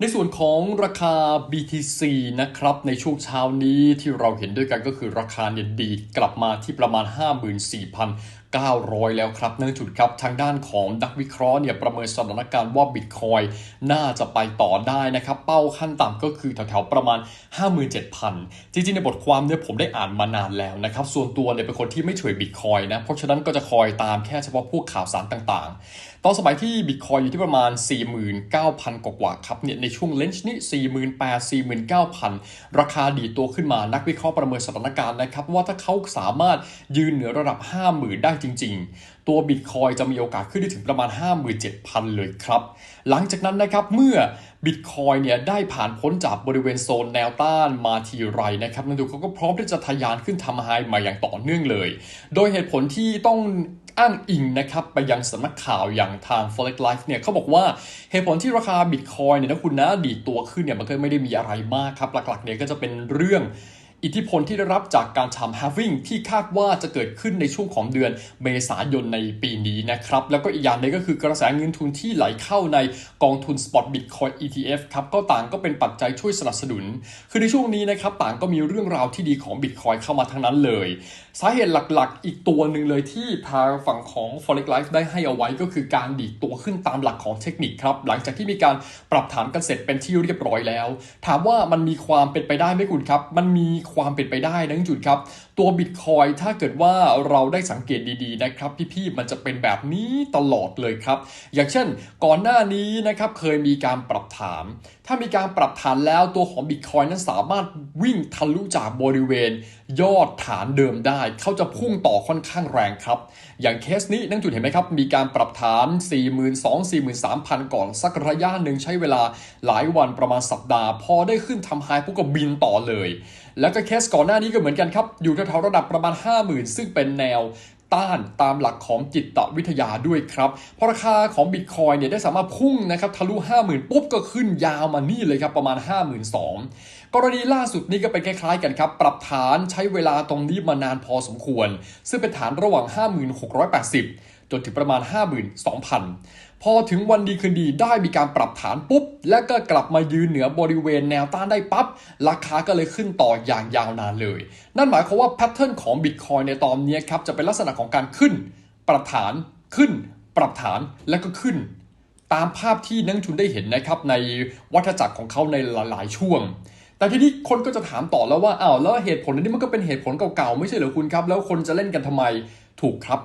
ในส่วนของราคา BTC นะครับในช่วงเช้านี้ที่เราเห็นด้วยกันก็คือราคาเนี่ยดีดกลับมาที่ประมาณ 54,900 แล้วครับเนื่องจุดครับทางด้านของนักวิเคราะห์เนี่ยประเมินสถานการณ์ว่าบิตคอยน่าจะไปต่อได้นะครับเป้าขั้นต่ำก็คือแถวๆประมาณ 57,000 จริงๆ ในบทความเนี่ยผมได้อ่านมานานแล้วนะครับส่วนตัวเนี่ยเป็นคนที่ไม่เฉยบิตคอยนะเพราะฉะนั้นก็จะคอยตามแค่เฉพาะพวกข่าวสารต่างๆ ตอนสมัยที่บิตคอยอยู่ที่ประมาณ 49,000 กว่าครับเนี่ยในช่วงเลนจ์นี้ 48,000 49,000 ราคาดีตัวขึ้นมานักวิเคราะห์ประเมินสถานการณ์นะครับ ว่าถ้าเขาสามารถยืนเหนือระดับ 50,000 ได้จริง ๆ ตัวบิตคอยจะมีโอกาสขึ้นได้ถึงประมาณ 57,000 เลยครับ หลังจากนั้นนะครับเมื่อบิตคอยเนี่ยได้ผ่านพ้นจากบริเวณโซนแนวต้านมาทีไรนะครับนั่นดูเขาก็พร้อมที่จะทะยานขึ้นทำไฮมาอย่างต่อเนื่องเลย โดยเหตุผลที่ต้อง อ้างอิงนะครับไปยังสำนักข่าวอย่างทาง Forex Life เนี่ยเขาบอกว่าเหตุผลที่ราคาบิตคอยเนี่ยนะคุณนะดีตัวขึ้นเนี่ยมันก็ไม่ได้มีอะไรมากครับ หลักๆเนี่ยก็จะเป็นเรื่องอิทธิพลที่ได้รับจากการทำ halving ที่คาดว่าจะเกิดขึ้นในช่วงของเดือนเมษายนในปีนี้นะครับ แล้วก็อีกอย่างหนึงก็คือกระแสเงินทุนที่ไหลเข้าในกองทุน Spot Bitcoin ETF ครับก็ต่างก็เป็นปัจจัยช่วยสนับสนุน คือในช่วงนี้นะครับต่างก็มีเรื่องราวที่ดีของ Bitcoin เข้ามาทั้งนั้นเลย สาเหตุหลักๆ อีกตัวหนึ่งเลยที่ทางฝั่งของ Forex Life ได้ให้เอาไว้ก็คือการดีดตัวขึ้นตามหลักของเทคนิคครับ หลังจากที่มีการปรับฐานกันเสร็จเป็นที่เรียบร้อยแล้ว ถามว่ามันมีความเป็นไปได้ไหมคุณครับ มันมีความเป็นไปได้นะจุดครับ ตัวบิตคอยถ้าเกิดว่าเราได้สังเกตดีๆนะครับ พี่ๆมันจะเป็นแบบนี้ตลอดเลยครับ อย่างเช่น ก่อนหน้านี้นะครับเคยมีการปรับฐาน ถ้ามีการปรับฐานแล้วตัวของบิตคอยนั้นสามารถวิ่งทะลุจากบริเวณ ยอดฐานเดิมได้ เขาจะพุ่งต่อค่อนข้างแรงครับ อย่างเคสนี้นั่งจุดเห็นไหมครับ มีการปรับฐาน 42,000-43,000 ก่อนสักระยะหนึ่งใช้เวลาหลายวันประมาณสัปดาห์ พอได้ขึ้นทำไฮพวกก็บินต่อเลย แล้วก็เคสก่อนหน้านี้ก็เหมือนกันครับ อยู่แถวๆระดับประมาณ 50,000 ซึ่งเป็นแนว ต้านตามหลักของจิตวิทยาด้วยครับเพราะราคาของบิตคอยเนี่ยได้สามารถพุ่งนะครับทะลุ 50,000 ปุ๊บก็ขึ้นยาวมานี่เลยครับประมาณ 52,000 กรณีล่าสุดนี้ก็เป็นคล้ายๆกันครับ ปรับฐานใช้เวลาตรงนี้มานานพอสมควร ซึ่งเป็นฐานระหว่าง 5680 จนถึงประมาณ 52,000 พอถึงวันดีคืนดีได้มีการปรับฐานปุ๊บ แล้วก็กลับมายืนเหนือบริเวณแนวต้านได้ปั๊บ ราคาก็เลยขึ้นต่ออย่างยาวนานเลย นั่นหมายความว่าแพทเทิร์นของ Bitcoin ในตอนนี้ครับจะเป็นลักษณะของการขึ้น ปรับฐานขึ้น ปรับฐานแล้วก็ขึ้น ตามภาพที่นักลงทุนได้เห็นนะครับในวัฏจักรของเขาในหลายๆช่วงแต่ทีนี้คนก็จะถามต่อแล้วว่าอ้าวแล้วเหตุผลอันนี้มันก็เป็นเหตุผลเก่าๆ ไม่ใช่เหรอคุณครับ แล้วคนจะเล่นกันทำไมถูกครับ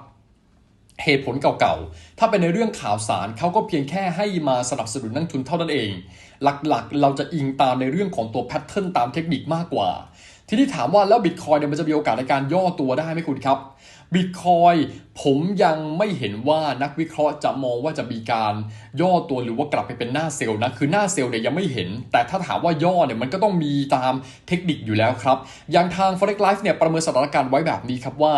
เหตุผลเก่าๆ ถ้าเป็นในเรื่องข่าวสารเขาก็เพียงแค่ให้มาสนับสนุนนักทุนเท่านั้นเอง หลักๆ เราจะอิงตามในเรื่องของตัวแพทเทิร์นตามเทคนิคมากกว่า ทีนี้ถามว่าแล้วบิตคอยเนี่ยมันจะมีโอกาสในการย่อตัวได้ไหมคุณครับบิตคอยผมยังไม่เห็นว่านักวิเคราะห์จะมองว่าจะมีการย่อตัวหรือว่ากลับไปเป็นหน้าเซลล์นะ คือหน้าเซลล์เนี่ยยังไม่เห็น แต่ถ้าถามว่าย่อเนี่ยมันก็ต้องมีตามเทคนิคอยู่แล้วครับ อย่างทาง Forex Life เนี่ยประเมินสถานการณ์ไว้แบบนี้ครับว่า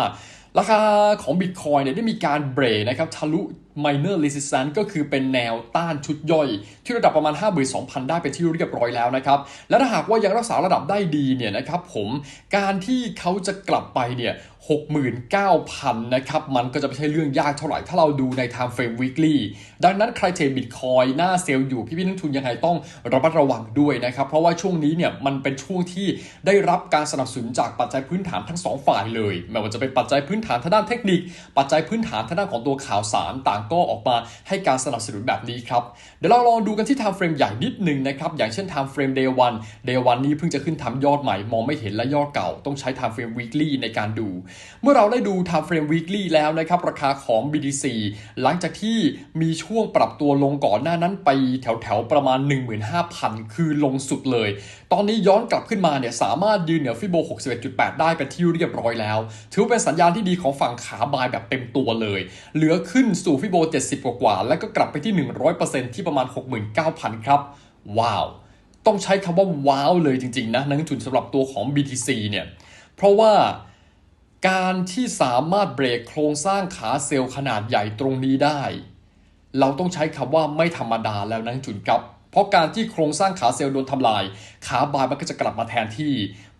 ราคาของ Bitcoin เนี่ยได้มีการเบรกนะครับทะลุ minor resistance ก็คือเป็นแนวต้านชุดย่อย ที่ระดับประมาณ 52,000 ได้เป็นที่เรียบร้อยแล้วนะครับ และถ้าหากว่ายังรักษาระดับได้ดีเนี่ยนะครับผมการที่เขาจะกลับไปเนี่ย69,000 นะครับ มันก็จะไม่ใช่เรื่องยากเท่าไหร่ ถ้าเราดูใน time frame weekly ดังนั้นใครเทรดบิตคอยหน้าเซลล์อยู่ พี่พี่นักทุนยังไงต้องระมัดระวังด้วยนะครับ เพราะว่าช่วงนี้เนี่ยมันเป็นช่วงที่ได้รับการสนับสนุนจากปัจจัยพื้นฐานทั้งสองฝ่ายเลย ไม่ว่าจะเป็นปัจจัยพื้นฐานทางด้านเทคนิค ปัจจัยพื้นฐานทางด้านของตัวข่าวสารต่างก็ออกมาให้การสนับสนุนแบบนี้ครับ เดี๋ยวเราลองดูกันที่ time frame ใหญ่นิดนึงนะครับ อย่างเช่น time frame day 1 day 1นี้เพิ่งจะขึ้นทำยอดใหม่ มองไม่เห็นและยอดเก่า ต้องใช้ time frame weekly ในการดู เมื่อเราได้ดู time frame weekly แล้วนะครับ ราคาของ BTC หลังจากที่มีช่วงปรับตัวลงก่อนหน้านั้นไปแถวๆประมาณ 15,000 คือลงสุดเลย ตอนนี้ย้อนกลับขึ้นมาเนี่ยสามารถยืนเหนือฟิโบ 61.8 ได้เป็นที่เรียบร้อยแล้ว ถือเป็นสัญญาณที่ดีของฝั่งขาบายแบบเต็มตัวเลย เหลือขึ้นสู่ฟิโบ70 กว่าๆแล้วก็กลับไปที่ 100%ที่ประมาณ 69,000 ครับ ว้าว ต้องใช้คำว่าว้าวเลยจริง ๆ นะนักทุนสำหรับตัวของ BTC เนี่ย เพราะว่าการที่สามารถเบรกโครงสร้างขาเซลล์ขนาดใหญ่ตรงนี้ได้ เราต้องใช้คำว่าไม่ธรรมดาแล้วนะจุนครับ เพราะการที่โครงสร้างขาเซลล์โดนทำลาย ขาบายมันก็จะกลับมาแทนที่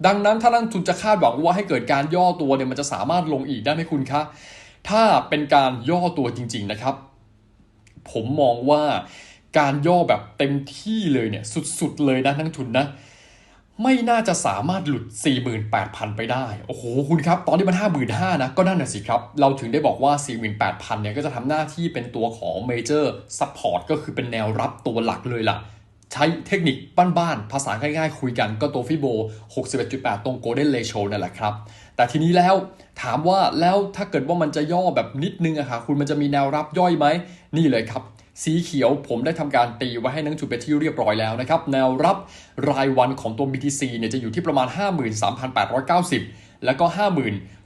ดังนั้นถ้านักทุนจะคาดหวังว่าให้เกิดการย่อตัวเนี่ยมันจะสามารถลงอีกได้ไหมคุณคะ ถ้าเป็นการย่อตัวจริง ๆนะครับ ผมมองว่าการย่อแบบเต็มที่เลยเนี่ยสุดๆเลยนะนักทุนนะ ไม่น่าจะสามารถหลุด 48,000 ไปได้ โอ้โห คุณครับ ตอนนี้มัน 55,000นะ ก็นั่นน่ะสิครับ เราถึงได้บอกว่า 48,000 เนี่ย ก็จะทำหน้าที่เป็นตัวของ Major Support ก็คือเป็นแนวรับตัวหลักเลยล่ะ ใช้เทคนิคบ้านๆ ภาษาง่ายๆ คุยกันก็ตัวฟิโบ 61.8 ตรง Golden Ratio นั่นแหละครับ แต่ทีนี้แล้วถามว่าแล้วถ้าเกิดว่ามันจะย่อแบบนิดนึงอะค่ะคุณมันจะมีแนวรับย่อยไหม นี่เลยครับ สีเขียวผมได้ทำการตีไว้ให้นักจุดไปนที่เรียบร้อยแล้วนะครับ แนวรับรายวันของตัว BTC เนี่ยจะอยู่ที่ประมาณ 53,890 แล้วก็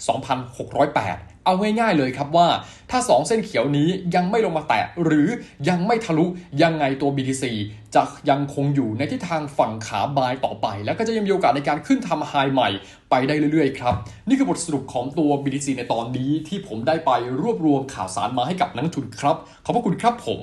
52,608 เอาง่ายๆเลยครับว่า ถ้า 2 เส้นเขียวนี้ยังไม่ลงมาแตะหรือยังไม่ทะลุยังไงตัว BTC จะยังคงอยู่ในทิศทางฝั่งขาบายต่อไป แล้วก็จะยังมีโอกาสในการขึ้นทำไฮใหม่ไปได้เรื่อยๆครับ นี่คือบทสรุปของตัว BTC ในตอนนี้ที่ผมได้ไปรวบรวมข่าวสารมาให้กับนักทุนครับ ขอบพระคุณครับผม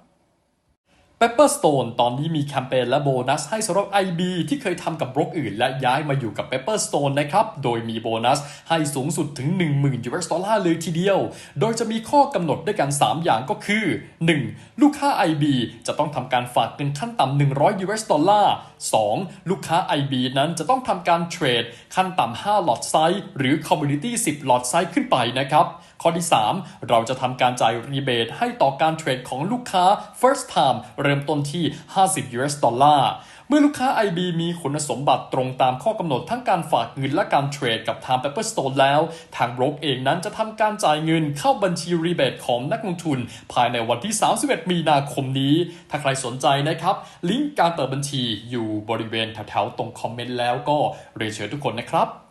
Pepperstone ตอนนี้มีแคมเปญและโบนัสให้สำหรับ IB ที่เคยทำกับบล็อกอื่น และย้ายมาอยู่กับ Pepperstone นะครับ โดยมีโบนัสให้สูงสุดถึง 10,000 US ดอลลาร์เลยทีเดียว โดยจะมีข้อกำหนดด้วยกัน 3 อย่างก็คือ 1. ลูกค้า IB จะต้องทำการฝากเงินขั้นต่ำ100 US ดอลลาร์ 2. ลูกค้า IB นั้นจะต้องทำการเทรดขั้นต่ำ5หลอดไซส์หรือ Community 10หลอดไซส์ขึ้นไปนะครับข้อที่ 3 เราจะทำการจ่ายรีเบทให้ต่อการเทรดของลูกค้า first time ริ่มต้นที่ 50 US ดอลลาร์เมื่อลูกค้า IB มีคุณสมบัติตรงตามข้อกำหนดทั้งการฝากเงินและการเทรดกับทาง Pepperstone แล้ว ทางโบรกเองนั้นจะทำการจ่ายเงินเข้าบัญชีรีเบทของนักลงทุน ภายในวันที่ 31 มีนาคมนี้ ถ้าใครสนใจนะครับ ลิงก์การเปิดบัญชีอยู่บริเวณแถวๆตรงคอมเมนต์แล้วก็เรียนเชิญทุกคนนะครับ